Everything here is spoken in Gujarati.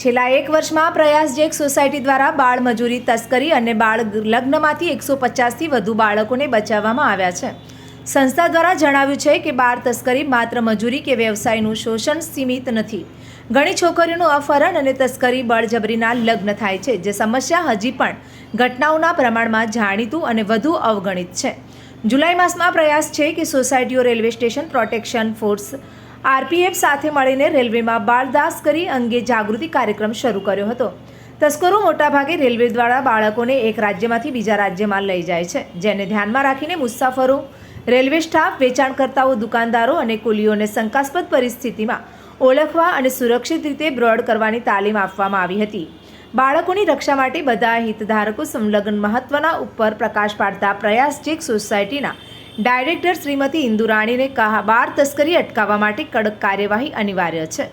છેલ્લા એક વર્ષમાં પ્રયાસ જેક સોસાયટી દ્વારા બાળ મજૂરી, તસ્કરી અને બાળ લગ્નમાંથી એકસો પચાસથી વધુ બાળકોને બચાવવામાં આવ્યા છે. સંસ્થા દ્વારા જણાવ્યું છે કે બાળ તસ્કરી માત્ર મજૂરી કે વ્યવસાયનું શોષણ સીમિત નથી. ઘણી છોકરીઓનું અપહરણ અને તસ્કરી બળજબરીના લગ્ન થાય છે, જે સમસ્યા હજી પણ ઘટનાઓના પ્રમાણમાં જાણીતું અને વધુ અવગણિત છે. જુલાઈ માસમાં પ્રયાસ છે કે સોસાયટીઓ railway station protection force RPF સાથે મળીને રેલવેમાં બાળદાસકરી અંગે જાગૃતિ કાર્યક્રમ શરૂ કર્યો હતો. તસ્કરો મોટાભાગે રેલવે દ્વારા બાળકોને એક રાજ્યમાંથી બીજા રાજ્યમાં લઈ જાય છે, જેને ધ્યાનમાં રાખીને મુસાફરો, રેલવે સ્ટાફ, વેચાણકર્તાઓ, દુકાનદારો અને કુલીઓને શંકાસ્પદ પરિસ્થિતિમાં ઓળખવા અને સુરક્ષિત રીતે બ્રોડ કરવાની તાલીમ આપવામાં આવી હતી. બાળકોની રક્ષા માટે બધા હિતધારકો સંલગ્ન મહત્વના ઉપર પ્રકાશ પાડતા પ્રયાસ ચેક સોસાયટીના ડાયરેક્ટર શ્રીમતી ઇન્દુરાણીને કહા બાર તસ્કરી અટકાવવા માટે કડક કાર્યવાહી અનિવાર્ય છે.